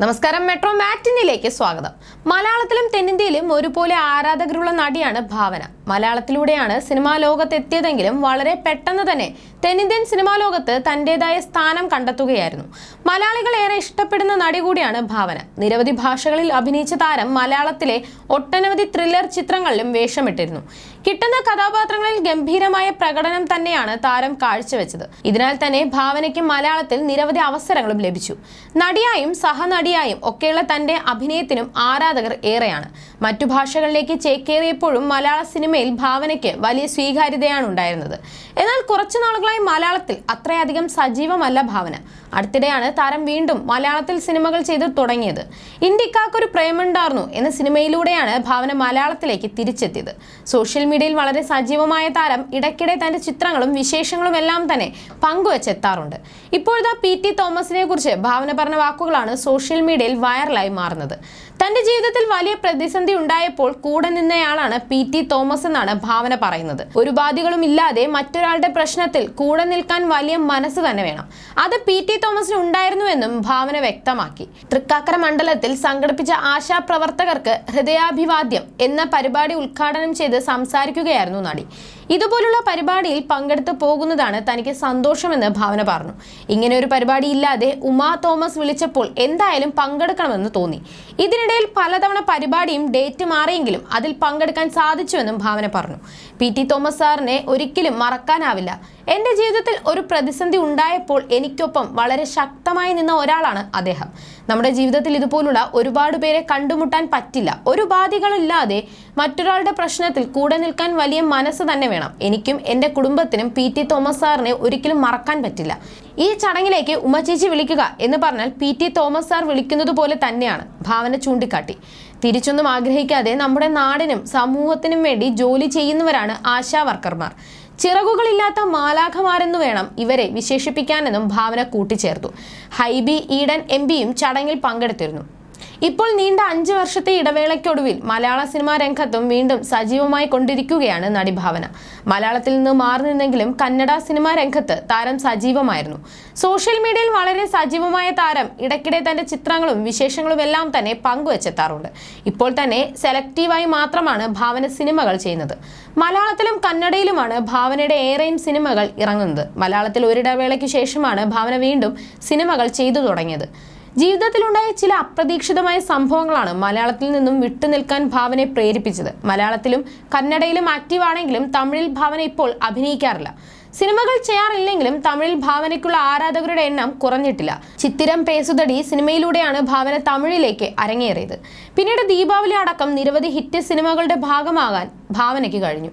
നമസ്കാരം മെട്രോ മാറ്റിനിലേക്ക് സ്വാഗതം. മലയാളത്തിലും തെന്നിന്ത്യയിലും ഒരുപോലെ ആരാധകരുള്ള നടിയാണ് ഭാവന. മലയാളത്തിലൂടെയാണ് സിനിമാ ലോകത്തെത്തിയതെങ്കിലും വളരെ പെട്ടെന്ന് തന്നെ തെന്നിന്ത്യൻ സിനിമാ ലോകത്ത് തന്റേതായ സ്ഥാനം കണ്ടെത്തുകയായിരുന്നു. മലയാളികൾ ഏറെ ഇഷ്ടപ്പെടുന്ന നടി കൂടിയാണ് ഭാവന. നിരവധി ഭാഷകളിൽ അഭിനയിച്ച താരം മലയാളത്തിലെ ഒട്ടനവധി ത്രില്ലർ ചിത്രങ്ങളിലും വേഷമിട്ടിരുന്നു. കിട്ടുന്ന കഥാപാത്രങ്ങളിൽ ഗംഭീരമായ പ്രകടനം തന്നെയാണ് താരം കാഴ്ചവെച്ചത്. ഇതിനാൽ തന്നെ ഭാവനയ്ക്ക് മലയാളത്തിൽ നിരവധി അവസരങ്ങളും ലഭിച്ചു. നടിയായും സഹനടിയായും ഒക്കെയുള്ള തന്റെ അഭിനയത്തിനും ആരാധകർ ഏറെയാണ്. മറ്റു ഭാഷകളിലേക്ക് ചേക്കേറിയപ്പോഴും മലയാള സിനിമയിൽ ഭാവനയ്ക്ക് വലിയ സ്വീകാര്യതയാണ് ഉണ്ടായിരുന്നത്. എന്നാൽ കുറച്ചു നാളുകളായി മലയാളത്തിൽ അത്രയധികം സജീവമല്ല ഭാവന. അടുത്തിടെയാണ് താരം വീണ്ടും മലയാളത്തിൽ സിനിമകൾ ചെയ്ത് തുടങ്ങിയത്. ഇന്ത്യക്കാർക്കൊരു പ്രേമുണ്ടായിരുന്നു എന്ന സിനിമയിലൂടെയാണ് ഭാവന മലയാളത്തിലേക്ക് തിരിച്ചെത്തിയത്. സോഷ്യൽ മീഡിയയിൽ വളരെ സജീവമായ താരം ഇടയ്ക്കിടെ തന്റെ ചിത്രങ്ങളും വിശേഷങ്ങളും എല്ലാം തന്നെ പങ്കുവച്ചെത്താറുണ്ട്. ഇപ്പോഴത്തെ പി ടി തോമസിനെ കുറിച്ച് ഭാവന പറഞ്ഞ വാക്കുകളാണ് സോഷ്യൽ മീഡിയയിൽ വൈറലായി മാറുന്നത്. തന്റെ ജീവിതത്തിൽ വലിയ പ്രതിസന്ധി ഉണ്ടായപ്പോൾ കൂടെ നിന്നയാളാണ് പി ടി തോമസ് എന്നാണ് ഭാവന പറയുന്നത്. ഒരു ബാധികളും ഇല്ലാതെ മറ്റൊരാളുടെ പ്രശ്നത്തിൽ കൂടെ നിൽക്കാൻ വലിയ മനസ്സ് തന്നെ വേണം. അത് പി ടി തോമസിന് ഉണ്ടായിരുന്നുവെന്നും ഭാവന വ്യക്തമാക്കി. തൃക്കാക്കര മണ്ഡലത്തിൽ സംഘടിപ്പിച്ച ആശാ പ്രവർത്തകർക്ക് ഹൃദയാഭിവാദ്യം എന്ന പരിപാടി ഉദ്ഘാടനം ചെയ്ത് സംസാരിക്കുകയായിരുന്നു നടി. ഇതുപോലുള്ള പരിപാടിയിൽ പങ്കെടുത്ത് പോകുന്നതാണ് തനിക്ക് സന്തോഷമെന്ന് ഭാവന പറഞ്ഞു. ഇങ്ങനെ ഒരു പരിപാടി ഇല്ലാതെ ഉമാ തോമസ് വിളിച്ചപ്പോൾ എന്തായാലും പങ്കെടുക്കണമെന്ന് തോന്നി. ഇതിനിടയിൽ പലതവണ പരിപാടിയും ഡേറ്റ് മാറിയെങ്കിലും അതിൽ പങ്കെടുക്കാൻ സാധിച്ചുവെന്നും ഭാവന പറഞ്ഞു. പി ടി തോമസ് സാറിനെ ഒരിക്കലും മറക്കാനാവില്ല. എന്റെ ജീവിതത്തിൽ ഒരു പ്രതിസന്ധി ഉണ്ടായപ്പോൾ എനിക്കൊപ്പം വളരെ ശക്തമായി നിന്ന ഒരാളാണ് അദ്ദേഹം. നമ്മുടെ ജീവിതത്തിൽ ഇതുപോലുള്ള ഒരുപാട് പേരെ കണ്ടുമുട്ടാൻ പറ്റില്ല. ഒരു ബാധികളില്ലാതെ മറ്റൊരാളുടെ പ്രശ്നത്തിൽ കൂടെ നിൽക്കാൻ വലിയ മനസ്സ് തന്നെ വേണം. എനിക്കും എന്റെ കുടുംബത്തിനും പി ടി തോമസ് സാറിനെ ഒരിക്കലും മറക്കാൻ പറ്റില്ല. ഈ ചടങ്ങിലേക്ക് ഉമ്മച്ചേച്ചി വിളിക്കുക എന്ന് പറഞ്ഞാൽ പി ടി തോമസ് സാർ വിളിക്കുന്നത് പോലെ തന്നെയാണ് ഭാവന ചൂണ്ടിക്കാട്ടി. തിരിച്ചൊന്നും ആഗ്രഹിക്കാതെ നമ്മുടെ നാടിനും സമൂഹത്തിനും വേണ്ടി ജോലി ചെയ്യുന്നവരാണ് ആശാ വർക്കർമാർ. ചിറകുകളില്ലാത്ത മാലാഖമാരെന്നു വേണം ഇവരെ വിശേഷിപ്പിക്കാനെന്നും ഭാവന കൂട്ടിച്ചേർത്തു. ഹൈബി ഈഡൻ എം ചടങ്ങിൽ പങ്കെടുത്തിരുന്നു. ഇപ്പോൾ നീണ്ട അഞ്ച് വർഷത്തെ ഇടവേളയ്ക്കൊടുവിൽ മലയാള സിനിമാ രംഗത്തും വീണ്ടും സജീവമായി കൊണ്ടിരിക്കുകയാണ് നടി ഭാവന. മലയാളത്തിൽ നിന്ന് മാറി നിന്നെങ്കിലും കന്നഡ സിനിമാ രംഗത്ത് താരം സജീവമായിരുന്നു. സോഷ്യൽ മീഡിയയിൽ വളരെ സജീവമായ താരം ഇടയ്ക്കിടെ തന്റെ ചിത്രങ്ങളും വിശേഷങ്ങളും എല്ലാം തന്നെ പങ്കുവച്ചെത്താറുണ്ട്. ഇപ്പോൾ തന്നെ സെലക്റ്റീവായി മാത്രമാണ് ഭാവന സിനിമകൾ ചെയ്യുന്നത്. മലയാളത്തിലും കന്നഡയിലുമാണ് ഭാവനയുടെ ഏറെയും സിനിമകൾ ഇറങ്ങുന്നത്. മലയാളത്തിൽ ഒരിടവേളയ്ക്ക് ശേഷമാണ് ഭാവന വീണ്ടും സിനിമകൾ ചെയ്തു തുടങ്ങിയത്. ജീവിതത്തിലുണ്ടായ ചില അപ്രതീക്ഷിതമായ സംഭവങ്ങളാണ് മലയാളത്തിൽ നിന്നും വിട്ടുനിൽക്കാൻ ഭാവനയെ പ്രേരിപ്പിച്ചത്. മലയാളത്തിലും കന്നഡയിലും ആക്റ്റീവ് ആണെങ്കിലും തമിഴിൽ ഭാവന ഇപ്പോൾ അഭിനയിക്കാറില്ല. സിനിമകൾ ചെയ്യാറില്ലെങ്കിലും തമിഴിൽ ഭാവനയ്ക്കുള്ള ആരാധകരുടെ എണ്ണം കുറഞ്ഞിട്ടില്ല. ചിത്തിരം പേസുതടി സിനിമയിലൂടെയാണ് ഭാവന തമിഴിലേക്ക് അരങ്ങേറിയത്. പിന്നീട് ദീപാവലി അടക്കം നിരവധി ഹിറ്റ് സിനിമകളുടെ ഭാഗമാകാൻ ഭാവനയ്ക്ക് കഴിഞ്ഞു.